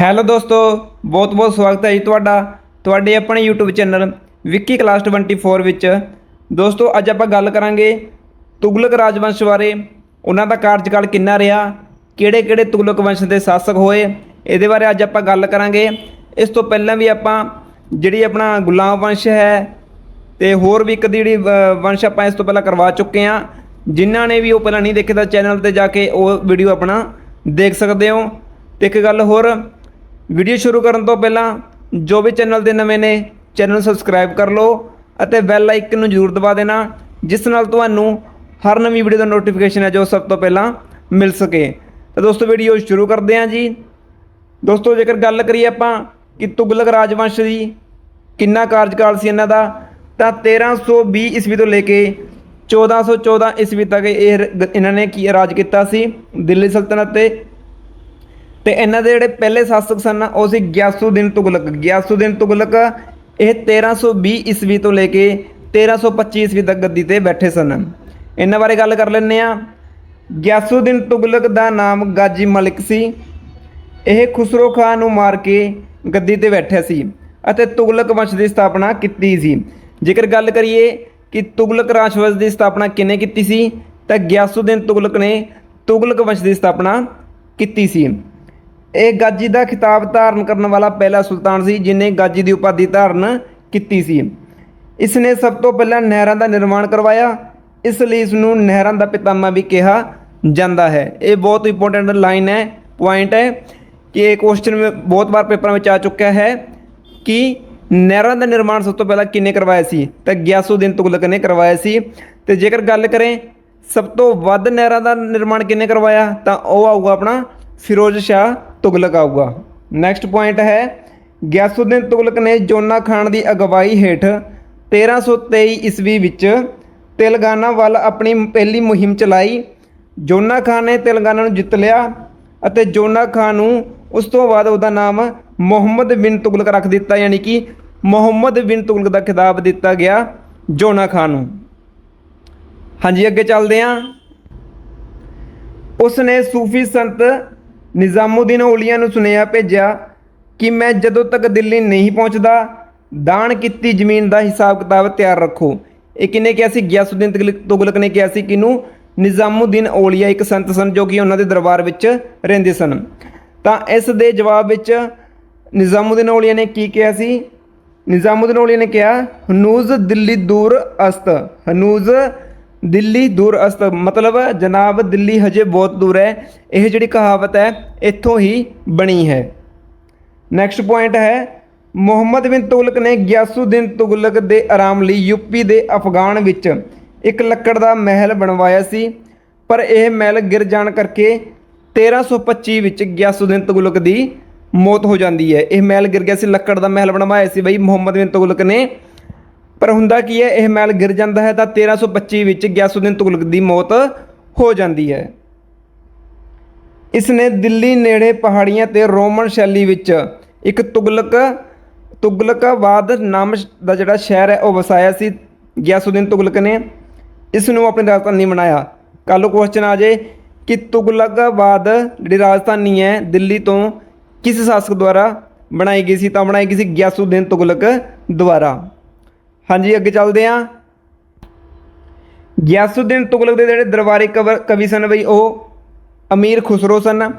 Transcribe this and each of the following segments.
Hello ਦੋਸਤੋ, ਬਹੁਤ ਬਹੁਤ ਸਵਾਗਤ ਹੈ ਜੀ ਤੁਹਾਡਾ, ਤੁਹਾਡੇ ਆਪਣੇ YouTube ਚੈਨਲ ਵਿੱਕੀ ਕਲਾਸ 24 ਵਿੱਚ। ਦੋਸਤੋ, ਅੱਜ ਆਪਾਂ ਗੱਲ ਕਰਾਂਗੇ ਤੁਗਲਕ ਰਾਜਵੰਸ਼ ਬਾਰੇ। ਉਹਨਾਂ ਦਾ ਕਾਰਜਕਾਲ ਕਿੰਨਾ ਰਿਹਾ, ਕਿਹੜੇ ਕਿਹੜੇ ਤੁਗਲਕ ਵੰਸ਼ ਦੇ ਸ਼ਾਸਕ ਹੋਏ, ਇਹਦੇ ਬਾਰੇ ਅੱਜ ਆਪਾਂ ਗੱਲ ਕਰਾਂਗੇ। ਇਸ ਤੋਂ ਪਹਿਲਾਂ ਵੀ ਆਪਾਂ ਜਿਹੜੀ ਆਪਣਾ ਗੁਲਾਮ ਵੰਸ਼ ਹੈ ਤੇ ਹੋਰ ਵੀ ਇੱਕ ਦੀ ਜਿਹੜੀ ਵੰਸ਼ ਆਪਾਂ ਇਸ ਤੋਂ ਪਹਿਲਾਂ ਕਰਵਾ ਚੁੱਕੇ ਹਾਂ। ਜਿਨ੍ਹਾਂ ਨੇ ਵੀ ਉਹ ਪਹਿਲਾਂ ਨਹੀਂ ਦੇਖੇ ਤਾਂ ਚੈਨਲ ਤੇ ਜਾ ਕੇ ਉਹ ਵੀਡੀਓ ਆਪਣਾ ਦੇਖ ਸਕਦੇ ਹੋ। ਤੇ ਇੱਕ ਗੱਲ ਹੋਰ ਵੀਡੀਓ ਸ਼ੁਰੂ ਕਰਨ ਤੋਂ ਪਹਿਲਾਂ ਜੋ ਵੀ ਚੈਨਲ ਦੇ ਨਵੇਂ ਨੇ, ਚੈਨਲ ਸਬਸਕ੍ਰਾਈਬ ਕਰ ਲਓ ਅਤੇ ਬੈਲ ਆਈਕਨ ਨੂੰ ਜ਼ਰੂਰ ਦਬਾ ਦੇਣਾ, ਜਿਸ ਨਾਲ ਤੁਹਾਨੂੰ ਹਰ ਨਵੀਂ ਵੀਡੀਓ ਦਾ ਨੋਟੀਫਿਕੇਸ਼ਨ ਹੈ ਜੋ ਸਭ ਤੋਂ ਪਹਿਲਾਂ ਮਿਲ ਸਕੇ। ਤਾਂ ਦੋਸਤੋ, ਵੀਡੀਓ ਸ਼ੁਰੂ ਕਰਦੇ ਹਾਂ ਜੀ। ਦੋਸਤੋ, ਜੇਕਰ ਗੱਲ ਕਰੀਏ ਆਪਾਂ ਕਿ ਤੁਗਲਕ ਰਾਜਵੰਸ਼ ਦੀ ਕਿੰਨਾ ਕਾਰਜਕਾਲ ਸੀ ਇਹਨਾਂ ਦਾ, ਤਾਂ 1320 ਈਸਵੀ ਤੋਂ ਲੈ ਕੇ 1414 ਈਸਵੀ ਤੱਕ ਇਹ ਇਹਨਾਂ ਨੇ ਕੀ ਰਾਜ ਕੀਤਾ ਸੀ? ਦਿੱਲੀ ਸਲਤਨਤ ਤੇ ਤੇ ਇਹਨਾਂ ਦੇ ਜਿਹੜੇ ਪਹਿਲੇ ਸ਼ਾਸਕ ਸਨ ਉਹ ਸੀ ਗਿਆਸੂਦੀਨ ਤੁਗਲਕ। ਗਿਆਸੂਦੀਨ ਤੁਗਲਕ, ਇਹ 1320 ਈਸਵੀ ਤੋਂ ਲੈ ਕੇ 1325 ਈਸਵੀ ਤੱਕ ਗੱਦੀ ਤੇ ਬੈਠੇ ਸਨ। ਇਹਨਾਂ ਬਾਰੇ ਗੱਲ ਕਰ ਲੈਂਦੇ ਆ ਗਿਆਸੂਦੀਨ ਤੁਗਲਕ ਦਾ ਨਾਮ ਗਾਜੀ ਮਲਿਕ ਸੀ। ਇਹ ਖੁਸਰੋ ਖਾਨ ਨੂੰ ਮਾਰ ਕੇ ਗੱਦੀ ਤੇ ਬੈਠਿਆ ਸੀ ਅਤੇ ਤੁਗਲਕ ਵੰਸ਼ ਦੀ ਸਥਾਪਨਾ ਕੀਤੀ ਸੀ। ਜੇਕਰ ਗੱਲ ਕਰੀਏ ਕਿ ਤੁਗਲਕ ਰਾਜਵੰਸ਼ ਦੀ ਸਥਾਪਨਾ ਕਿਨੇ ਕੀਤੀ ਸੀ, ਤਾਂ ਗਿਆਸੁਦੀਨ ਤੁਗਲਕ ਨੇ ਤੁਗਲਕ ਵੰਸ਼ ਦੀ ਸਥਾਪਨਾ ਕੀਤੀ ਸੀ। ਇਹ ਗਾਜੀ ਦਾ ਖਿਤਾਬ ਧਾਰਨ ਕਰਨ ਵਾਲਾ ਪਹਿਲਾ ਸੁਲਤਾਨ ਸੀ, ਜਿਨੇ ਗਾਜੀ ਦੀ ਉਪਾਧੀ ਧਾਰਨ ਕੀਤੀ ਸੀ। ਇਸ ਨੇ ਸਭ ਤੋਂ ਪਹਿਲਾਂ ਨਹਿਰਾਂ ਦਾ ਨਿਰਮਾਣ ਕਰਵਾਇਆ। ਇਸ ਲਈ ਇਸ ਨੂੰ ਨਹਿਰਾਂ ਦਾ ਪਿਤਾਮਾ ਵੀ ਕਿਹਾ ਜਾਂਦਾ ਹੈ। ਇਹ ਬਹੁਤ ਇੰਪੋਰਟੈਂਟ ਲਾਈਨ ਹੈ ਪੁਆਇੰਟ ਹੈ ਕਿ ਇਹ ਕੁਐਸਚਨ ਬਹੁਤ ਵਾਰ ਪੇਪਰਾਂ ਵਿੱਚ ਆ ਚੁੱਕਿਆ ਹੈ ਕਿ ਨਹਿਰਾਂ ਦਾ ਨਿਰਮਾਣ ਸਭ ਤੋਂ ਪਹਿਲਾਂ ਕਿਹਨੇ ਕਰਵਾਇਆ ਸੀ? ਤਾਂ ਗਿਆਸੁਦੀਨ ਤੁਗਲਕ ਨੇ ਕਰਵਾਇਆ ਸੀ। ਤੇ ਜੇਕਰ ਗੱਲ ਕਰੇ, ਸਭ ਤੋਂ ਵੱਧ ਨਹਿਰਾਂ ਦਾ ਨਿਰਮਾਣ ਕਿਹਨੇ ਕਰਵਾਇਆ? ਤਾਂ ਉਹ ਆਊਗਾ ਆਪਣਾ ਫਿਰੋਜ਼ ਸ਼ਾਹ ਤੁਗਲਕ ਆਊਗਾ। ਨੈਕਸਟ ਪੁਆਇੰਟ ਹੈ ਗਿਆਸੁਦੀਨ ਤੁਗਲਕ ਨੇ ਜੋਨਾ ਖਾਨ ਦੀ ਅਗਵਾਈ ਹੇਠ 1323 ਈਸਵੀ ਵਿੱਚ ਤੇਲੰਗਾਨਾ ਵੱਲ ਆਪਣੀ ਪਹਿਲੀ ਮੁਹਿੰਮ ਚਲਾਈ। ਜੋਨਾ ਖਾਨ ਨੇ ਤੇਲੰਗਾਨਾ ਨੂੰ ਜਿੱਤ ਲਿਆ ਅਤੇ ਜੋਨਾ ਖਾਨ ਨੂੰ ਉਸ ਤੋਂ ਬਾਅਦ ਉਹਦਾ ਨਾਮ ਮੁਹੰਮਦ ਬਿਨ ਤੁਗਲਕ ਰੱਖ ਦਿੱਤਾ, ਯਾਨੀ ਕਿ ਮੁਹੰਮਦ ਬਿਨ ਤੁਗਲਕ ਦਾ ਖਿਤਾਬ ਦਿੱਤਾ ਗਿਆ ਜੋਨਾ ਖਾਨ ਨੂੰ। ਹਾਂਜੀ, ਅੱਗੇ ਚੱਲਦੇ ਹਾਂ। ਉਸ ਨੇ ਸੂਫੀ ਸੰਤ ਨਿਜ਼ਾਮੁਦੀਨ ਔਲੀਆ ਨੂੰ ਸੁਨੇਹਾ ਭੇਜਿਆ ਕਿ ਮੈਂ ਜਦੋਂ ਤੱਕ ਦਿੱਲੀ ਨਹੀਂ ਪਹੁੰਚਦਾ, ਦਾਨ ਕੀਤੀ ਜ਼ਮੀਨ ਦਾ ਹਿਸਾਬ ਕਿਤਾਬ ਤਿਆਰ ਰੱਖੋ। ਇਹ ਕਿਨੇ ਕਿਹਾ ਸੀ? ਗਿਆਸੁਦੀਨ ਤੁਗਲਕ- ਤੁਗਲਕ ਨੇ ਕਿਹਾ ਸੀ ਕਿਨੂੰ ਨਿਜ਼ਾਮੁਦੀਨ ਔਲੀਆ ਇੱਕ ਸੰਤ ਸਨ ਜੋ ਕਿ ਉਹਨਾਂ ਦੇ ਦਰਬਾਰ ਵਿੱਚ ਰਹਿੰਦੇ ਸਨ। ਤਾਂ ਇਸ ਦੇ ਜਵਾਬ ਵਿੱਚ ਨਿਜ਼ਾਮੁਦੀਨ ਔਲੀਆ ਨੇ ਕੀ ਕਿਹਾ ਸੀ? ਨਿਜ਼ਾਮੁਦੀਨ ਔਲੀਆ ਨੇ ਕਿਹਾ, ਹਨੂਜ਼ ਦਿੱਲੀ ਦੂਰ ਅਸਤ, ਹਨੂਜ਼ ਦਿੱਲੀ ਦੂਰ ਅਸਤ, ਮਤਲਬ ਜਨਾਬ ਦਿੱਲੀ ਹਜੇ ਬਹੁਤ ਦੂਰ ਹੈ। ਇਹ ਜਿਹੜੀ ਕਹਾਵਤ ਹੈ, ਇੱਥੋਂ ਹੀ ਬਣੀ ਹੈ। ਨੈਕਸਟ ਪੁਆਇੰਟ ਹੈ, ਮੁਹੰਮਦ ਬਿਨ ਤੁਗਲਕ ਨੇ ਗਿਆਸੂਦੀਨ ਤੁਗਲਕ ਦੇ ਆਰਾਮ ਲਈ ਯੂਪੀ ਦੇ ਅਫਗਾਨ ਵਿੱਚ ਇੱਕ ਲੱਕੜ ਦਾ ਮਹਿਲ ਬਣਵਾਇਆ ਸੀ। ਪਰ ਇਹ ਮਹਿਲ ਗਿਰ ਜਾਣ ਕਰਕੇ 1325 ਵਿੱਚ ਗਿਆਸੂਦੀਨ ਤੁਗਲਕ ਦੀ ਮੌਤ ਹੋ ਜਾਂਦੀ ਹੈ। ਇਹ ਮਹਿਲ ਗਿਰ ਗਿਆ ਸੀ, ਲੱਕੜ ਦਾ ਮਹਿਲ ਬਣਵਾਇਆ ਸੀ ਬਈ, ਮੁਹੰਮਦ ਬਿਨ ਤੁਗਲਕ ਨੇ। ਪਰ ਹੁੰਦਾ ਕੀ ਹੈ, ਇਹ ਮਹਿਲ ਗਿਰ ਜਾਂਦਾ ਹੈ ਤਾਂ 1325 ਵਿੱਚ ਗਿਆਸੁਦੀਨ ਤੁਗਲਕ ਦੀ ਮੌਤ ਹੋ ਜਾਂਦੀ ਹੈ। ਇਸ ਨੇ ਦਿੱਲੀ ਨੇੜੇ ਪਹਾੜੀਆਂ ਤੇ ਰੋਮਨ ਸ਼ੈਲੀ ਵਿੱਚ ਇੱਕ ਤੁਗਲਕ, ਤੁਗਲਕਾਬਾਦ ਨਾਮ ਦਾ ਜਿਹੜਾ ਸ਼ਹਿਰ ਹੈ, ਉਹ ਵਸਾਇਆ ਸੀ, ਗਿਆਸੁਦੀਨ ਤੁਗਲਕ ਨੇ। ਇਸ ਨੂੰ ਆਪਣੀ ਰਾਜਧਾਨੀ ਬਣਾਇਆ। ਕੱਲ੍ਹ ਨੂੰ ਕੁਐਸਚਨ ਆ ਜੇ ਕਿ ਤੁਗਲਕਾਬਾਦ ਜਿਹੜੀ ਰਾਜਧਾਨੀ ਹੈ, ਦਿੱਲੀ ਤੋਂ ਕਿਸ ਸ਼ਾਸਕ ਦੁਆਰਾ ਬਣਾਈ ਗਈ ਸੀ? ਤਾਂ ਬਣਾਈ ਗਈ ਸੀ ਗਿਆਸੁਦੀਨ ਤੁਗਲਕ ਦੁਆਰਾ। ਹਾਂਜੀ, ਅੱਗੇ ਚੱਲਦੇ ਹਾਂ। ਗਿਆਸੁਦੀਨ ਤੁਗਲਕ ਦੇ ਜਿਹੜੇ ਦਰਬਾਰੀ ਕਵ- ਕਵੀ ਸਨ ਬਈ, ਉਹ ਅਮੀਰ ਖੁਸਰੋ ਸਨ।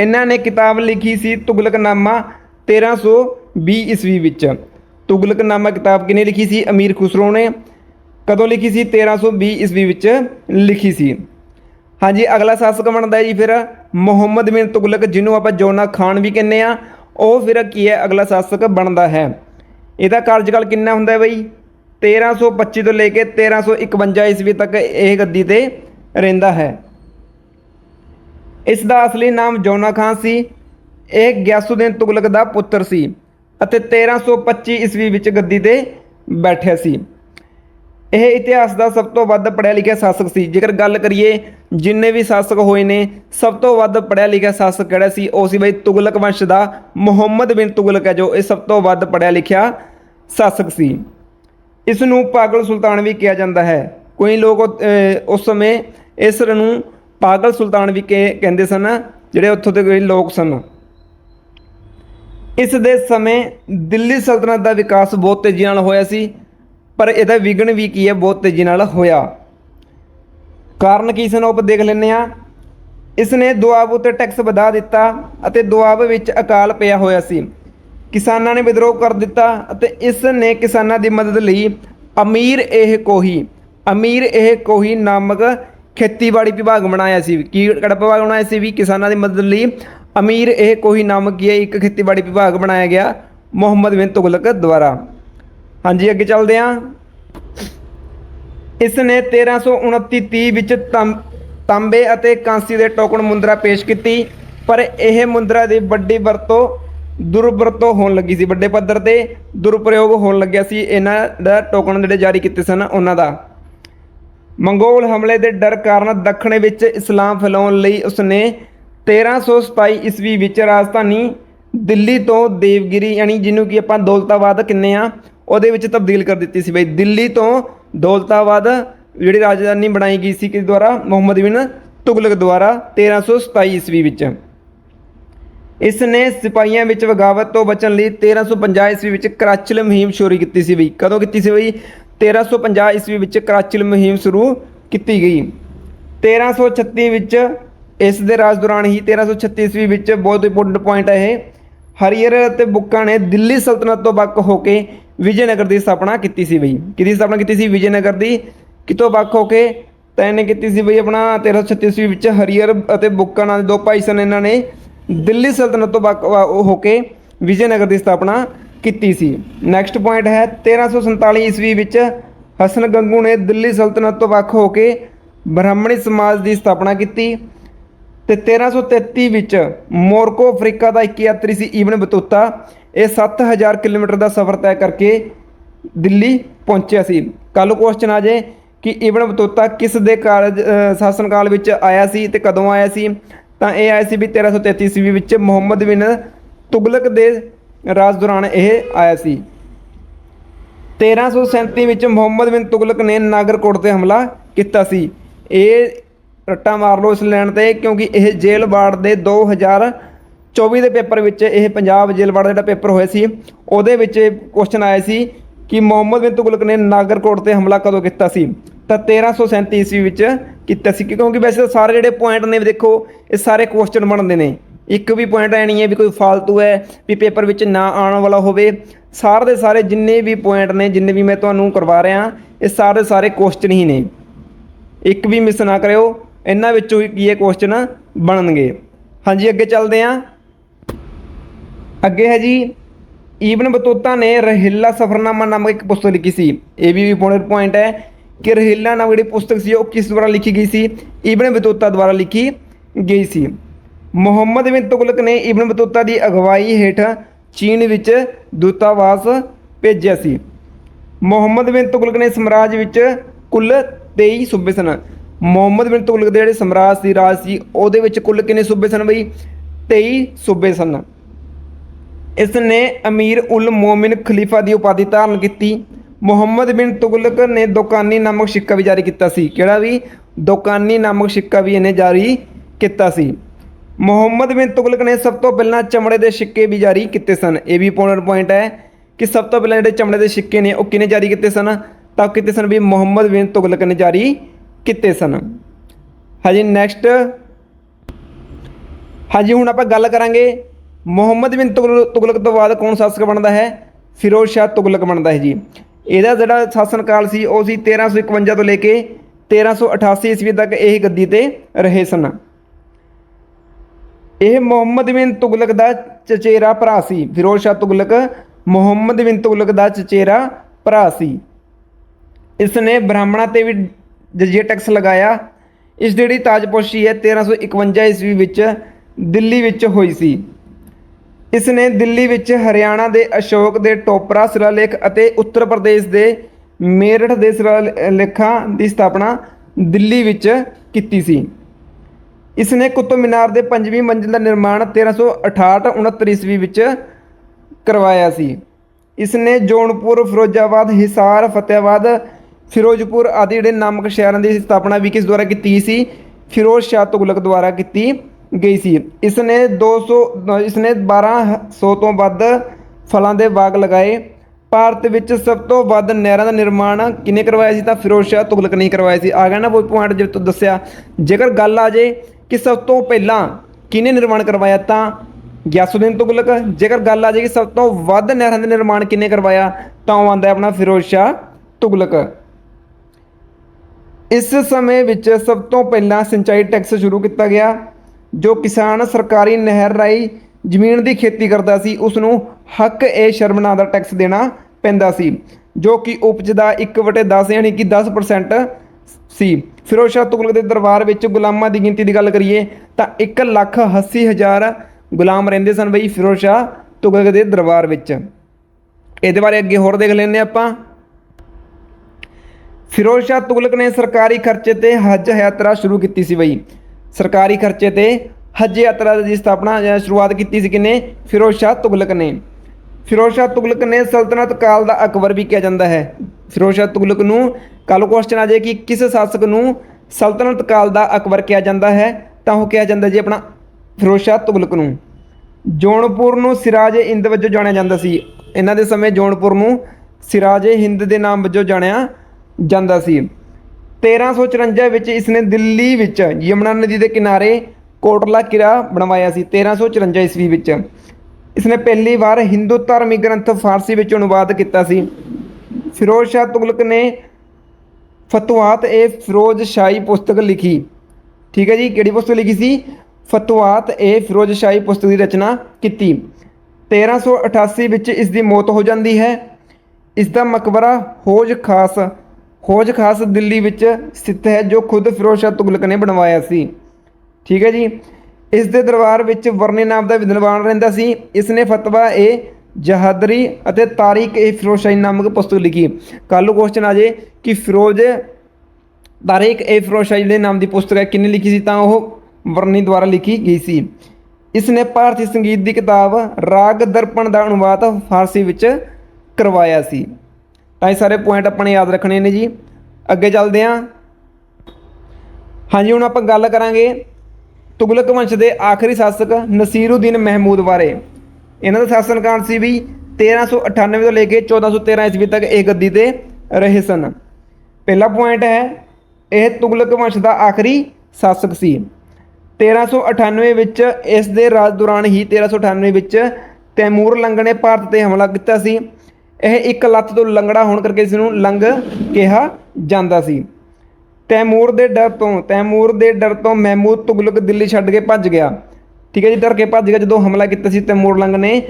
ਇਹਨਾਂ ਨੇ ਕਿਤਾਬ ਲਿਖੀ ਸੀ ਤੁਗਲਕਨਾਮਾ 1320 ਈਸਵੀ ਵਿੱਚ। ਤੁਗਲਕਨਾਮਾ ਕਿਤਾਬ ਕਿਨੇ ਲਿਖੀ ਸੀ? ਅਮੀਰ ਖੁਸਰੋ ਨੇ ਕਦੋਂ ਲਿਖੀ ਸੀ? 1320 ਈਸਵੀ ਵਿੱਚ ਲਿਖੀ ਸੀ। ਹਾਂਜੀ, ਅਗਲਾ ਸ਼ਾਸਕ ਬਣਦਾ ਜੀ ਫਿਰ ਮੁਹੰਮਦ ਬਿਨ ਤੁਗਲਕ, ਜਿਹਨੂੰ ਆਪਾਂ ਜੋਨਾ ਖਾਨ ਵੀ ਕਹਿੰਦੇ ਆ ਉਹ ਫਿਰ ਕੀ ਹੈ? ਅਗਲਾ ਸ਼ਾਸਕ ਬਣਦਾ ਹੈ। ਇਹਦਾ ਕਾਰਜਕਾਲ ਕਿੰਨਾ ਹੁੰਦਾ ਹੈ ਬਈ? 1325 ਤੋਂ ਲੈ ਕੇ 1351 ਈਸਵੀ ਤੱਕ ਇਹ ਗੱਦੀ ਤੇ ਰਹਿੰਦਾ ਹੈ। ਇਸ ਦਾ ਅਸਲੀ ਨਾਮ ਜੋਨਾ ਖਾਨ ਸੀ। ਇਹ ਗਿਆਸੂਦੀਨ ਤੁਗਲਕ ਦਾ ਪੁੱਤਰ ਸੀ ਅਤੇ 1325 ਈਸਵੀ ਵਿੱਚ ਗੱਦੀ ਤੇ ਬੈਠਿਆ ਸੀ। ਇਹ ਇਤਿਹਾਸ ਦਾ ਸਭ ਤੋਂ ਵੱਧ ਪੜ੍ਹਿਆ ਲਿਖਿਆ ਸ਼ਾਸਕ ਸੀ। ਜੇਕਰ ਗੱਲ ਕਰੀਏ ਜਿੰਨੇ ਵੀ ਸ਼ਾਸਕ ਹੋਏ ਨੇ, ਸਭ ਤੋਂ ਵੱਧ ਪੜ੍ਹਿਆ ਲਿਖਿਆ ਸ਼ਾਸਕ ਕਿਹੜਾ ਸੀ? ਉਹ ਸੀ ਬਈ ਤੁਗਲਕ ਵੰਸ਼ ਦਾ ਮੁਹੰਮਦ ਬਿਨ ਤੁਗਲਕ ਹੈ, ਜੋ ਇਹ ਸਭ ਤੋਂ ਵੱਧ ਪੜ੍ਹਿਆ ਲਿਖਿਆ ਸ਼ਾਸਕ ਸੀ। ਇਸ ਨੂੰ ਪਾਗਲ ਸੁਲਤਾਨ ਵੀ ਕਿਹਾ ਜਾਂਦਾ ਹੈ। ਕੋਈ ਲੋਕ ਉਸ ਸਮੇਂ ਇਸ ਨੂੰ ਪਾਗਲ ਸੁਲਤਾਨ ਵੀ ਕੇ, ਕਹਿੰਦੇ ਸਨ, ਜਿਹੜੇ ਉੱਥੋਂ ਦੇ ਕੋਈ ਲੋਕ ਸਨ। ਇਸ ਦੇ ਸਮੇਂ ਦਿੱਲੀ ਸਲਤਨਤ ਦਾ ਵਿਕਾਸ ਬਹੁਤ ਤੇਜ਼ੀ ਨਾਲ ਹੋਇਆ ਸੀ, ਪਰ ਇਹਦਾ ਵਿਗਣ ਵੀ ਕੀ ਹੈ, ਬਹੁਤ ਤੇਜ਼ੀ ਨਾਲ ਹੋਇਆ। ਕਾਰਨ ਕੀ ਸਨ, ਉਹ ਆਪਾਂ ਦੇਖ ਲੈਂਦੇ ਆ ਇਸ ਨੇ ਦੁਆਬ ਉੱਤੇ ਟੈਕਸ ਵਧਾ ਦਿੱਤਾ ਅਤੇ ਦੁਆਬ ਵਿੱਚ ਅਕਾਲ ਪਿਆ ਹੋਇਆ ਸੀ। ਕਿਸਾਨਾਂ ਨੇ ਵਿਦਰੋਹ ਕਰ ਦਿੱਤਾ ਅਤੇ ਇਸ ਨੇ ਕਿਸਾਨਾਂ ਦੀ ਮਦਦ ਲਈ ਅਮੀਰ ਇਹ ਕੋਹੀ, ਅਮੀਰ ਇਹ ਕੋਹੀ ਨਾਮਕ ਖੇਤੀਬਾੜੀ ਵਿਭਾਗ ਬਣਾਇਆ ਸੀ, ਕੀ ਕਿਹੜਾ ਵਿਭਾਗ ਬਣਾਇਆ ਸੀ ਵੀ ਕਿਸਾਨਾਂ ਦੀ ਮਦਦ ਲਈ ਅਮੀਰ ਇਹ ਕੋਹੀ ਨਾਮਕ ਕੀ ਹੈ? ਇੱਕ ਖੇਤੀਬਾੜੀ ਵਿਭਾਗ ਬਣਾਇਆ ਗਿਆ ਮੁਹੰਮਦ ਬਿਨ ਤੁਗਲਕ ਦੁਆਰਾ। ਹਾਂਜੀ, ਅੱਗੇ ਚੱਲਦੇ ਹਾਂ। ਇਸ ਨੇ 1329 30 ਵਿੱਚ ਤੰ- ਤਾਂਬੇ ਅਤੇ ਕਾਂਸੀ ਦੇ ਟੋਕਨ ਮੁੰਦਰਾ ਪੇਸ਼ ਕੀਤੀ, ਪਰ ਇਹ ਮੁੰਦਰਾ ਦੀ ਵੱਡੀ ਵਰਤੋਂ ਦੁਰਵਰਤੋਂ ਹੋਣ ਲੱਗੀ ਸੀ। ਵੱਡੇ ਪੱਧਰ ਤੇ ਦੁਰਪ੍ਰਯੋਗ ਹੋਣ ਲੱਗਿਆ ਸੀ। ਇਹਨਾਂ ਦਾ ਟੋਕਨ ਜਿਹੜੇ ਜਾਰੀ ਕੀਤੇ ਸਨ, ਉਹਨਾਂ ਦਾ। ਮੰਗੋਲ ਹਮਲੇ ਦੇ ਡਰ ਕਾਰਨ ਦੱਖਣ ਵਿੱਚ ਇਸਲਾਮ ਫੈਲਾਉਣ ਲਈ ਉਸਨੇ 1327 ਈਸਵੀ ਵਿੱਚ ਰਾਜਧਾਨੀ ਦਿੱਲੀ ਤੋਂ ਦੇਵਗਿਰੀ, ਯਾਨੀ ਜਿਹਨੂੰ ਕਿ ਆਪਾਂ ਦੌਲਤਾਬਾਦ ਕਿੰਨੇ ਆ ਉਹਦੇ ਵਿੱਚ ਤਬਦੀਲ ਕਰ ਦਿੱਤੀ ਸੀ। ਬਈ ਦਿੱਲੀ ਤੋਂ ਦੌਲਤਾਬਾਦ ਜਿਹੜੀ ਰਾਜਧਾਨੀ ਬਣਾਈ ਗਈ ਸੀ, ਕਿਸ ਦੁਆਰਾ? ਮੁਹੰਮਦ ਬਿਨ ਤੁਗਲਕ ਦੁਆਰਾ 1327 ਈਸਵੀ ਵਿੱਚ। ਇਸ ਨੇ ਸਿਪਾਹੀਆਂ ਵਿੱਚ ਬਗਾਵਤ ਤੋਂ ਬਚਣ ਲਈ 1350 ਈਸਵੀ ਵਿੱਚ ਕਰਾਚਲ ਮੁਹਿੰਮ ਸ਼ੁਰੂ ਕੀਤੀ ਸੀ ਬਈ। ਕਦੋਂ ਕੀਤੀ ਸੀ ਬਈ? 1350 ਈਸਵੀ ਵਿੱਚ ਕਰਾਚਲ ਮੁਹਿੰਮ ਸ਼ੁਰੂ ਕੀਤੀ ਗਈ। 1336 ਵਿੱਚ ਇਸ ਦੇ ਰਾਜ ਦੌਰਾਨ ਹੀ 1336 ਈਸਵੀ ਵਿੱਚ ਬਹੁਤ ਇੰਪੋਰਟੈਂਟ ਪੁਆਇੰਟ ਹੈ ਇਹ। ਹਰੀਅਰ ਅਤੇ ਬੁੱਕਾ ਨੇ ਦਿੱਲੀ ਸਲਤਨਤ ਤੋਂ ਵੱਖ ਹੋ ਕੇ ਵਿਜੇਨਗਰ ਦੀ ਸਥਾਪਨਾ ਕੀਤੀ ਸੀ ਬਈ। ਕਿਹਦੀ ਸਥਾਪਨਾ ਕੀਤੀ ਸੀ? ਵਿਜੇਨਗਰ ਦੀ। ਕਿਤੋਂ ਵੱਖ ਹੋ ਕੇ ਤਾਂ ਇਹਨੇ ਕੀਤੀ ਸੀ ਬਈ ਆਪਣਾ 1336 ਈਸਵੀ ਵਿੱਚ ਹਰੀਅਰ ਅਤੇ ਬੁੱਕਾ ਨਾਲ ਦੋ ਭਾਈ ਸਨ ਇਹਨਾਂ ਨੇ। ਦਿੱਲੀ ਸਲਤਨਤ ਤੋਂ ਵੱਖ ਹੋ ਕੇ ਵਿਜੇਨਗਰ ਦੀ ਸਥਾਪਨਾ ਕੀਤੀ ਸੀ। ਨੈਕਸਟ ਪੁਆਇੰਟ ਹੈ 1347 ਈਸਵੀ ਵਿੱਚ ਹਸਨ ਗੰਗੂ ਨੇ ਦਿੱਲੀ ਸਲਤਨਤ ਤੋਂ ਵੱਖ ਹੋ ਕੇ ਬ੍ਰਾਹਮਣੀ ਸਮਾਜ ਦੀ ਸਥਾਪਨਾ ਕੀਤੀ ਤੇ 1333 ਵਿੱਚ ਮੋਰਕੋ ਅਫਰੀਕਾ ਦਾ ਇੱਕ ਯਾਤਰੀ ਸੀ ਇਬਨ ਬਤੂਤਾ। ਇਹ 7000 ਕਿਲੋਮੀਟਰ ਦਾ ਸਫ਼ਰ ਤੈਅ ਕਰਕੇ ਦਿੱਲੀ ਪਹੁੰਚਿਆ ਸੀ। ਕੱਲ ਕੁਐਸਚਨ ਆ ਜੇ ਕਿ ਇਬਨ ਬਤੂਤਾ ਕਿਸ ਦੇ ਕਾਰਜ ਅ, ਸ਼ਾਸਨ ਕਾਲ ਵਿੱਚ ਆਇਆ ਸੀ ਤੇ ਕਦੋਂ ਆਇਆ ਸੀ? ਤਾਂ ਇਹ ਆਇਆ ਸੀ ਵੀ 1333 ਈਸਵੀ ਵਿੱਚ ਮੁਹੰਮਦ ਬਿਨ ਤੁਗਲਕ ਦੇ ਰਾਜ ਦੌਰਾਨ ਇਹ ਆਇਆ ਸੀ। 1337 ਵਿੱਚ ਮੁਹੰਮਦ ਬਿਨ ਤੁਗਲਕ ਨੇ ਨਾਗਰਕੋਟ ਤੇ ਹਮਲਾ ਕੀਤਾ ਸੀ। ਇਹ ਰੱਟਾ ਮਾਰ ਲਓ ਇਸ ਲੈਣ ਤੇ, ਕਿਉਂਕਿ ਇਹ ਜੇਲ੍ਹ ਬਾੜ ਦੇ 2024 ਦੇ ਪੇਪਰ ਵਿੱਚ ਇਹ ਪੰਜਾਬ ਜੇਲ੍ਹ ਬਾੜ ਦਾ ਜਿਹੜਾ ਪੇਪਰ ਹੋਇਆ ਸੀ, ਉਹਦੇ ਵਿੱਚ ਕੁਐਸਚਨ ਆਇਆ ਸੀ ਕਿ ਮੁਹੰਮਦ ਬਿਨ ਤੁਗਲਕ ਨੇ ਨਾਗਰਕੋਟ ਤੇ ਹਮਲਾ ਕਦੋਂ ਕੀਤਾ ਸੀ। ਤਾਂ 1337 ਈਸਵੀ ਵਿੱਚ ਕੀਤਾ ਸੀ, ਕਿਉਂਕਿ ਵੈਸੇ ਤਾਂ ਸਾਰੇ ਜਿਹੜੇ ਪੁਆਇੰਟ ਨੇ, ਦੇਖੋ, ਇਹ ਸਾਰੇ ਕੁਐਸਚਨ ਬਣਦੇ ਨੇ। ਇੱਕ ਵੀ ਪੁਆਇੰਟ ਐ ਨਹੀਂ ਹੈ ਵੀ ਕੋਈ ਫਾਲਤੂ ਹੈ, ਵੀ ਪੇਪਰ ਵਿੱਚ ਨਾ ਆਉਣ ਵਾਲਾ ਹੋਵੇ। ਸਾਰੇ ਦੇ ਸਾਰੇ ਜਿੰਨੇ ਵੀ ਪੁਆਇੰਟ ਨੇ, ਜਿੰਨੇ ਵੀ ਮੈਂ ਤੁਹਾਨੂੰ ਕਰਵਾ ਰਿਹਾ, ਇਹ ਸਾਰੇ ਸਾਰੇ ਕੁਐਸਚਨ ਹੀ ਨੇ। ਇੱਕ ਵੀ ਮਿਸ ਨਾ ਕਰਿਓ, ਇਹਨਾਂ ਵਿੱਚੋਂ ਹੀ ਕੀ ਇਹ ਕੁਐਸਚਨ ਬਣਨਗੇ। ਹਾਂਜੀ, ਅੱਗੇ ਚੱਲਦੇ ਹਾਂ। ਅੱਗੇ ਹੈ ਜੀ ਈਵਨ ਬਤੂਤਾ ਨੇ ਰਹਿਲਾ ਸਫਰਨਾਮਾ ਨਾਮਕ ਇੱਕ ਪੁਸਤਕ ਲਿਖੀ ਸੀ। ਇਹ ਵੀ ਪੁਆਇੰਟ ਹੈ। ਕਿ ਰਹਿਲਾ ਨਾਮਕ ਜਿਹੜੀ ਪੁਸਤਕ ਸੀ ਉਹ ਕਿਸ ਦੁਆਰਾ ਲਿਖੀ ਗਈ ਸੀ? ਇਬਨ ਬਤੂਤਾ ਦੁਆਰਾ ਲਿਖੀ ਗਈ ਸੀ। ਮੁਹੰਮਦ ਬਿਨ ਤੁਗਲਕ ਨੇ ਇਬਨ ਬਤੂਤਾ ਦੀ ਅਗਵਾਈ ਹੇਠ ਚੀਨ ਵਿੱਚ ਦੂਤਾਵਾਸ ਭੇਜਿਆ ਸੀ। ਮੁਹੰਮਦ ਬਿਨ ਤੁਗਲਕ ਨੇ ਸਮਰਾਜ ਵਿੱਚ ਕੁੱਲ 23 ਸੂਬੇ ਸਨ। ਮੁਹੰਮਦ ਬਿਨ ਤੁਗਲਕ ਦੇ ਜਿਹੜੇ ਸਮਰਾਜ ਸੀ, ਰਾਜ ਸੀ, ਉਹਦੇ ਵਿੱਚ ਕੁੱਲ ਕਿੰਨੇ ਸੂਬੇ ਸਨ ਬਈ? 23 ਸੂਬੇ ਸਨ। ਇਸ ਨੇ ਅਮੀਰ ਉਲ ਮੋਮਿਨ ਖਲੀਫਾ ਦੀ ਉਪਾਧੀ ਧਾਰਨ ਕੀਤੀ। ਮੁਹੰਮਦ ਬਿਨ ਤੁਗਲਕ ਨੇ ਦੁਕਾਨੀ ਨਾਮਕ ਸਿੱਕਾ ਵੀ ਜਾਰੀ ਕੀਤਾ ਸੀ। ਕਿਹੜਾ ਵੀ? ਦੁਕਾਨੀ ਨਾਮਕ ਸਿੱਕਾ ਵੀ ਇਹਨੇ ਜਾਰੀ ਕੀਤਾ ਸੀ। ਮੁਹੰਮਦ ਬਿਨ ਤੁਗਲਕ ਨੇ ਸਭ ਤੋਂ ਪਹਿਲਾਂ ਚਮੜੇ ਦੇ ਸਿੱਕੇ ਵੀ ਜਾਰੀ ਕੀਤੇ ਸਨ। ਇਹ ਵੀ ਇੰਪੋਰਟੈਂਟ ਪੁਆਇੰਟ ਹੈ ਕਿ ਸਭ ਤੋਂ ਪਹਿਲਾਂ ਜਿਹੜੇ ਚਮੜੇ ਦੇ ਸਿੱਕੇ ਨੇ, ਉਹ ਕਿਹਨੇ ਜਾਰੀ ਕੀਤੇ ਸਨ? ਤਾਂ ਉਹ ਕੀਤੇ ਸਨ ਵੀ ਮੁਹੰਮਦ ਬਿਨ ਤੁਗਲਕ ਨੇ ਜਾਰੀ ਕੀਤੇ ਸਨ। ਹਾਂਜੀ ਨੈਕਸਟ ਹਾਂਜੀ, ਹੁਣ ਆਪਾਂ ਗੱਲ ਕਰਾਂਗੇ ਮੁਹੰਮਦ ਬਿਨ ਤੁਗਲ- ਤੁਗਲਕ ਤੋਂ ਬਾਅਦ ਕੌਣ ਸ਼ਾਸਕ ਬਣਦਾ ਹੈ? ਫਿਰੋਜ਼ ਸ਼ਾਹ ਤੁਗਲਕ ਬਣਦਾ ਹੈ ਜੀ। ਇਹਦਾ ਜਿਹੜਾ ਸ਼ਾਸਨ ਕਾਲ ਸੀ, ਉਹ ਸੀ 1351 ਤੋਂ ਲੈ ਕੇ 1388 ਈਸਵੀ ਤੱਕ ਇਹ ਗੱਦੀ ਤੇ ਰਹੇ ਸਨ। ਇਹ ਮੁਹੰਮਦ ਬਿਨ ਤੁਗਲਕ ਦਾ ਚਚੇਰਾ ਭਰਾ ਸੀ। ਫਿਰੋਜ਼ ਸ਼ਾਹ ਤੁਗਲਕ ਮੁਹੰਮਦ ਬਿਨ ਤੁਗਲਕ ਦਾ ਚਚੇਰਾ ਭਰਾ ਸੀ। ਇਸ ਨੇ ਬ੍ਰਾਹਮਣਾਂ ਤੇ ਵੀ ਜਜ਼ੀਆ ਟੈਕਸ ਲਗਾਇਆ। ਇਸ ਦੀ ਜਿਹੜੀ ਤਾਜਪੋਸ਼ੀ ਹੈ 1351 ਈਸਵੀ ਵਿੱਚ ਦਿੱਲੀ ਵਿੱਚ ਹੋਈ ਸੀ। ਇਸ ਨੇ ਦਿੱਲੀ ਵਿੱਚ ਹਰਿਆਣਾ ਦੇ ਅਸ਼ੋਕ ਦੇ ਟੋਪਰਾ ਸਿਰਾਲੇਖ ਅਤੇ ਉੱਤਰ ਪ੍ਰਦੇਸ਼ ਦੇ ਮੇਰਠ ਦੇ ਸਿਰਾਲੇਖਾਂ ਦੀ ਸਥਾਪਨਾ ਦਿੱਲੀ ਵਿੱਚ ਕੀਤੀ ਸੀ। ਇਸ ਨੇ ਕੁਤਬ ਮੀਨਾਰ ਦੇ ਪੰਜਵੀਂ ਮੰਜ਼ਿਲ ਦਾ ਨਿਰਮਾਣ 1368 69 ਈਸਵੀ ਵਿੱਚ ਕਰਵਾਇਆ ਸੀ। ਇਸ ਨੇ ਜੌਨਪੁਰ, ਫਿਰੋਜ਼ਾਬਾਦ, ਹਿਸਾਰ ਫਤਿਆਬਾਦ ਫਿਰੋਜ਼ਪੁਰ ਆਦਿ ਜਿਹੜੇ ਨਾਮਕ ਸ਼ਹਿਰਾਂ ਦੀ ਸਥਾਪਨਾ ਵੀ ਕਿਸ ਦੁਆਰਾ ਕੀਤੀ ਸੀ? ਫਿਰੋਜ਼ ਸ਼ਾਹ ਤੁਗਲਕ ਦੁਆਰਾ ਕੀਤੀ। ਗਈ ਸੀ। ਇਸ ਨੇ 200 ਇਸ ਨੇ 1200 ਤੋਂ ਵੱਧ ਫਲਾਂ ਦੇ ਬਾਗ ਲਗਾਏ। ਭਾਰਤ ਵਿੱਚ ਸਭ ਤੋਂ ਵੱਧ ਨਹਿਰਾਂ ਦਾ ਨਿਰਮਾਣ ਕਿਨੇ ਕਰਵਾਇਆ ਸੀ ਤਾਂ ਫਿਰੋਜ਼ ਸ਼ਾਹ ਤੁਗਲਕ ਨੇ ਕਰਵਾਇਆ ਸੀ। ਆ ਗਿਆ ਨਾ ਕੋਈ ਪੁਆਇੰਟ ਜਿਵੇਂ ਤੂੰ ਦੱਸਿਆ, ਜੇਕਰ ਗੱਲ ਆ ਜੇ ਕਿ ਸਭ ਤੋਂ ਪਹਿਲਾਂ ਕਿਨੇ ਨਿਰਮਾਣ ਕਰਵਾਇਆ ਤਾਂ ਗਿਆਸੁਦੀਨ ਤੁਗਲਕ, ਜੇਕਰ ਗੱਲ ਆ ਜੇ ਕਿ ਸਭ ਤੋਂ ਵੱਧ ਨਹਿਰਾਂ ਦਾ ਨਿਰਮਾਣ ਕਿਨੇ ਕਰਵਾਇਆ ਤਾਂ ਉਹ ਆਉਂਦਾ ਆਪਣਾ ਫਿਰੋਜ਼ ਸ਼ਾਹ ਤੁਗਲਕ। ਇਸ ਸਮੇਂ ਵਿੱਚ ਸਭ ਤੋਂ ਪਹਿਲਾਂ ਸਿੰਚਾਈ ਟੈਕਸ ਸ਼ੁਰੂ ਕੀਤਾ ਗਿਆ। ਜੋ ਕਿਸਾਨ ਸਰਕਾਰੀ ਨਹਿਰ ਰਾਹੀਂ ਜ਼ਮੀਨ ਦੀ ਖੇਤੀ ਕਰਦਾ ਸੀ ਉਸ ਨੂੰ ਹੱਕ ਏ ਸ਼ਰਮਨਾ ਦਾ ਟੈਕਸ ਦੇਣਾ ਪੈਂਦਾ ਸੀ, ਜੋ ਕਿ ਉਪਜ ਦਾ 1/10 ਯਾਨੀ ਕਿ 10% ਸੀ। ਫਿਰੋਜ਼ ਸ਼ਾਹ ਤੁਗਲਕ ਦੇ ਦਰਬਾਰ ਵਿੱਚ ਗੁਲਾਮਾਂ ਦੀ ਗਿਣਤੀ ਦੀ ਗੱਲ ਕਰੀਏ, ਤਾਂ 180000 ਗੁਲਾਮ ਰਹਿੰਦੇ ਸਨ ਬਈ ਫਿਰੋਜ਼ ਸ਼ਾਹ ਤੁਗਲਕ ਦੇ ਦਰਬਾਰ ਵਿੱਚ। ਇਹਦੇ ਬਾਰੇ ਅੱਗੇ ਹੋਰ ਦੇਖ ਲੈਂਦੇ ਹਾਂ ਆਪਾਂ। ਫਿਰੋਜ਼ ਸ਼ਾਹ ਤੁਗਲਕ ਨੇ ਸਰਕਾਰੀ ਖਰਚੇ ਤੇ ਹੱਜ ਯਾਤਰਾ ਸ਼ੁਰੂ ਕੀਤੀ ਸੀ ਬਈ। ਸਰਕਾਰੀ ਖਰਚੇ ਤੇ ਹੱਜ ਯਾਤਰਾ ਦੀ ਸਥਾਪਨਾ ਜਾਂ ਸ਼ੁਰੂਆਤ ਕੀਤੀ ਸੀ ਕਿਨੇ? ਫਿਰੋਜ਼ ਸ਼ਾਹ ਤੁਗਲਕ ਨੇ। ਫਿਰੋਜ਼ ਸ਼ਾਹ ਤੁਗਲਕ ਨੇ ਸਲਤਨਤ ਕਾਲ ਦਾ ਅਕਬਰ ਵੀ ਕਿਹਾ ਜਾਂਦਾ ਹੈ। ਫਿਰੋਜ਼ ਸ਼ਾਹ ਤੁਗਲਕ ਨੂੰ ਕੱਲ ਕੁਐਸਚਨ ਆ ਜਾਏ ਕਿ ਕਿਸ ਸ਼ਾਸਕ ਨੂੰ ਸਲਤਨਤ ਕਾਲ ਦਾ ਅਕਬਰ ਕਿਹਾ ਜਾਂਦਾ ਹੈ, ਤਾਂ ਉਹ ਕਿਹਾ ਜਾਂਦਾ ਜੀ ਆਪਣਾ ਫਿਰੋਜ਼ ਸ਼ਾਹ ਤੁਗਲਕ ਨੂੰ। ਜੌਨਪੁਰ ਨੂੰ ਸਿਰਾਜ ਹਿੰਦ ਵਜੋਂ ਜਾਣਿਆ ਜਾਂਦਾ ਸੀ। ਇਹਨਾਂ ਦੇ ਸਮੇਂ ਜੌਨਪੁਰ ਨੂੰ ਸਿਰਾਜ ਹਿੰਦ ਦੇ ਨਾਮ ਵਜੋਂ ਜਾਣਿਆ ਜਾਂਦਾ ਸੀ। 1354 ਵਿੱਚ ਇਸ ਨੇ ਦਿੱਲੀ ਵਿੱਚ ਯਮੁਨਾ ਨਦੀ ਦੇ ਕਿਨਾਰੇ ਕੋਟਲਾ ਕਿਲਾ ਬਣਵਾਇਆ ਸੀ 1354 ਈਸਵੀ ਵਿੱਚ। ਇਸ ਨੇ ਪਹਿਲੀ ਵਾਰ ਹਿੰਦੂ ਧਾਰਮਿਕ ਗ੍ਰੰਥ ਫਾਰਸੀ ਵਿੱਚ ਅਨੁਵਾਦ ਕੀਤਾ ਸੀ। ਫਿਰੋਜ਼ ਸ਼ਾਹ ਤੁਗਲਕ ਨੇ ਫਤਵਾਤ ਏ ਫਿਰੋਜ਼ ਸ਼ਾਹੀ ਪੁਸਤਕ ਲਿਖੀ। ਠੀਕ ਹੈ ਜੀ, ਕਿਹੜੀ ਪੁਸਤਕ ਲਿਖੀ ਸੀ? ਫਤਵਾਤ ਏ ਫਿਰੋਜ਼ ਸ਼ਾਹੀ ਪੁਸਤਕ ਦੀ ਰਚਨਾ ਕੀਤੀ। 1388 ਵਿੱਚ ਇਸ ਦੀ ਮੌਤ ਹੋ ਜਾਂਦੀ ਹੈ। ਇਸ ਦਾ ਮਕਬਰਾ ਹੋਜ ਖਾਸ ਖੋਜ ਖਾਸ ਦਿੱਲੀ ਵਿੱਚ ਸਥਿਤ ਹੈ, ਜੋ ਖੁਦ ਫਿਰੋਜ਼ ਸ਼ਾਹ ਤੁਗਲਕ ਨੇ ਬਣਵਾਇਆ ਸੀ। ਠੀਕ ਹੈ ਜੀ। ਇਸ ਦੇ ਦਰਬਾਰ ਵਿੱਚ ਵਰਨੇ ਨਾਮ ਦਾ ਵਿਦਵਾਨ ਰਹਿੰਦਾ ਸੀ। ਇਸ ਨੇ ਫਤਵਾ ਏ ਜਹਾਦਰੀ ਅਤੇ ਤਾਰੀਖ ਏ ਫਿਰੋਜ਼ ਨਾਮਕ ਪੁਸਤਕ ਲਿਖੀ। ਕੱਲ੍ਹ ਨੂੰ ਕੁਐਸਚਨ ਆ ਜੇ ਕਿ ਫਿਰੋਜ਼ ਤਾਰੀਖ ਏ ਫਿਰੋਜ਼ ਦੇ ਨਾਮ ਦੀ ਪੁਸਤਕ ਹੈ ਕਿੰਨੇ ਲਿਖੀ ਸੀ? ਤਾਂ ਉਹ ਵਰਨੀ ਦੁਆਰਾ ਲਿਖੀ ਗਈ ਸੀ। ਇਸ ਨੇ ਭਾਰਤੀ ਸੰਗੀਤ ਦੀ ਕਿਤਾਬ ਰਾਗ ਦਰਪਣ ਦਾ ਅਨੁਵਾਦ ਫਾਰਸੀ ਵਿੱਚ ਕਰਵਾਇਆ ਸੀ। ਤਾਂ ਇਹ ਸਾਰੇ ਪੁਆਇੰਟ ਆਪਣੇ ਯਾਦ ਰੱਖਣੇ ਨੇ ਜੀ। ਅੱਗੇ ਚੱਲਦੇ ਹਾਂ। ਹਾਂਜੀ, ਹੁਣ ਆਪਾਂ ਗੱਲ ਕਰਾਂਗੇ ਤੁਗਲਕ ਵੰਸ਼ ਦੇ ਆਖਰੀ ਸ਼ਾਸਕ ਨਸੀਰੁਦੀਨ ਮਹਿਮੂਦ ਬਾਰੇ। ਇਹਨਾਂ ਦਾ ਸ਼ਾਸਨਕਾਲ ਸੀ ਵੀ 1398 ਤੋਂ ਲੈ ਕੇ 1413 ਈਸਵੀ ਤੱਕ ਇਹ ਗੱਦੀ ਤੇ ਰਹੇ ਸਨ। ਪਹਿਲਾ ਪੁਆਇੰਟ ਹੈ, ਇਹ ਤੁਗਲਕ ਵੰਸ਼ ਦਾ ਆਖਰੀ ਸ਼ਾਸਕ ਸੀ। 1398 ਵਿੱਚ ਇਸ ਦੇ ਰਾਜ ਦੌਰਾਨ ਹੀ 1398 ਵਿੱਚ ਤੈਮੂਰ ਲੰਗ ਨੇ ਭਾਰਤ ਤੇ ਹਮਲਾ ਕੀਤਾ ਸੀ। ਇਹ ਇੱਕ ਲੱਤ ਤੋਂ ਲੰਗੜਾ ਹੋਣ ਕਰਕੇ ਇਸ ਨੂੰ ਲੰਗ ਕਿਹਾ ਜਾਂਦਾ ਸੀ। ਤੈਮੂਰ ਦੇ ਡਰ ਤੋਂ, ਤੈਮੂਰ ਦੇ ਡਰ ਤੋਂ ਮਹਿਮੂਦ ਤੁਗਲਕ ਦਿੱਲੀ ਛੱਡ ਕੇ ਭੱਜ ਗਿਆ। ਠੀਕ ਹੈ ਜੀ, ਡਰ ਕੇ ਭੱਜ ਗਿਆ ਜਦੋਂ ਹਮਲਾ ਕੀਤਾ ਸੀ ਤੈਮੂਰ ਲੰਗ ਨੇ।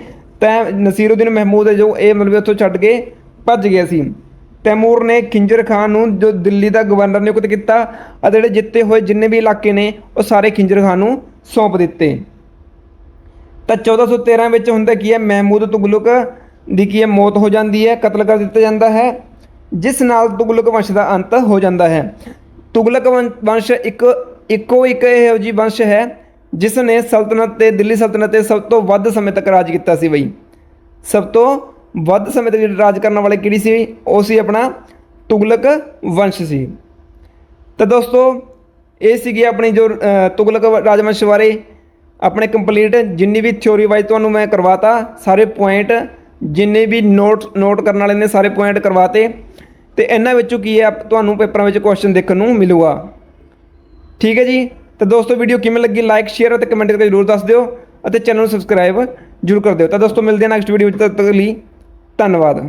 ਤੈ ਨਸੀਰੁਦੀਨ ਮਹਿਮੂਦ ਹੈ ਜੋ ਇਹ ਮਤਲਬ ਉੱਥੋਂ ਛੱਡ ਕੇ ਭੱਜ ਗਿਆ ਸੀ। ਤੈਮੂਰ ਨੇ ਖਿੰਜਰ ਖਾਨ ਨੂੰ ਜੋ ਦਿੱਲੀ ਦਾ ਗਵਰਨਰ ਨਿਯੁਕਤ ਕੀਤਾ ਅਤੇ ਜਿਹੜੇ ਜਿੱਤੇ ਹੋਏ ਜਿੰਨੇ ਵੀ ਇਲਾਕੇ ਨੇ, ਉਹ ਸਾਰੇ ਖਿੰਜਰ ਖਾਨ ਨੂੰ ਸੌਂਪ ਦਿੱਤੇ। ਤਾਂ 1413 ਵਿੱਚ ਹੁੰਦਾ ਕੀ ਹੈ, ਮਹਿਮੂਦ ਤੁਗਲਕ ਦੀ ਕੀ ਹੈ ਮੌਤ ਹੋ ਜਾਂਦੀ ਹੈ, ਕਤਲ ਕਰ ਦਿੱਤਾ ਜਾਂਦਾ ਹੈ, ਜਿਸ ਨਾਲ ਤੁਗਲਕ ਵੰਸ਼ ਦਾ ਅੰਤ ਹੋ ਜਾਂਦਾ ਹੈ। ਤੁਗਲਕ ਵੰ- ਵੰਸ਼ ਇੱਕ, ਇੱਕੋ ਇੱਕ ਇਹੋ ਜਿਹੀ ਵੰਸ਼ ਹੈ ਜਿਸ ਨੇ ਸਲਤਨਤ ਤੇ, ਦਿੱਲੀ ਸਲਤਨਤ ਤੇ ਸਭ ਤੋਂ ਵੱਧ ਸਮੇਂ ਤੱਕ ਰਾਜ ਕੀਤਾ ਸੀ ਬਈ। ਸਭ ਤੋਂ ਵੱਧ ਸਮੇਂ ਤੱਕ ਰਾਜ ਕਰਨ ਵਾਲੇ ਕਿਹੜੀ ਸੀ? ਉਹ ਸੀ ਆਪਣਾ ਤੁਗਲਕ ਵੰਸ਼ ਸੀ। ਤਾਂ ਦੋਸਤੋ, ਇਹ ਸੀਗੀ ਆਪਣੀ ਜੋ ਤੁਗਲਕ ਰਾਜਵੰਸ਼ ਬਾਰੇ। ਆਪਣੇ ਕੰਪਲੀਟ ਜਿੰਨੀ ਵੀ ਥਿਉਰੀ ਵਾਈਜ਼ ਤੁਹਾਨੂੰ ਮੈਂ ਕਰਵਾਤਾ, ਸਾਰੇ ਪੁਆਇੰਟ ਜਿੰਨੇ ਵੀ ਨੋਟ ਨੋਟ ਕਰਨ ਵਾਲੇ ਨੇ ਸਾਰੇ ਪੁਆਇੰਟ ਕਰਵਾਤੇ। ਤੇ ਇਹਨਾਂ ਵਿੱਚੋਂ ਕੀ ਹੈ ਤੁਹਾਨੂੰ ਪੇਪਰਾਂ ਵਿੱਚ ਕੁਐਸਚਨ ਦੇਖਣ ਨੂੰ ਮਿਲੂਗਾ। ਠੀਕ ਹੈ ਜੀ? ਤਾਂ ਦੋਸਤੋ ਵੀਡੀਓ ਕਿਵੇਂ ਲੱਗੀ? ਲਾਈਕ ਸ਼ੇਅਰ ਅਤੇ ਕਮੈਂਟ ਕਰਕੇ ਜ਼ਰੂਰ ਦੱਸ ਦਿਓ ਅਤੇ ਚੈਨਲ ਨੂੰ ਸਬਸਕ੍ਰਾਈਬ ਜ਼ਰੂਰ ਕਰ ਦਿਓ। ਤਾਂ ਦੋਸਤੋ, ਮਿਲਦੇ ਹਾਂ ਨੈਕਸਟ ਵੀਡੀਓ ਵਿੱਚ, ਤਦ ਤੱਕ ਲਈ ਧੰਨਵਾਦ।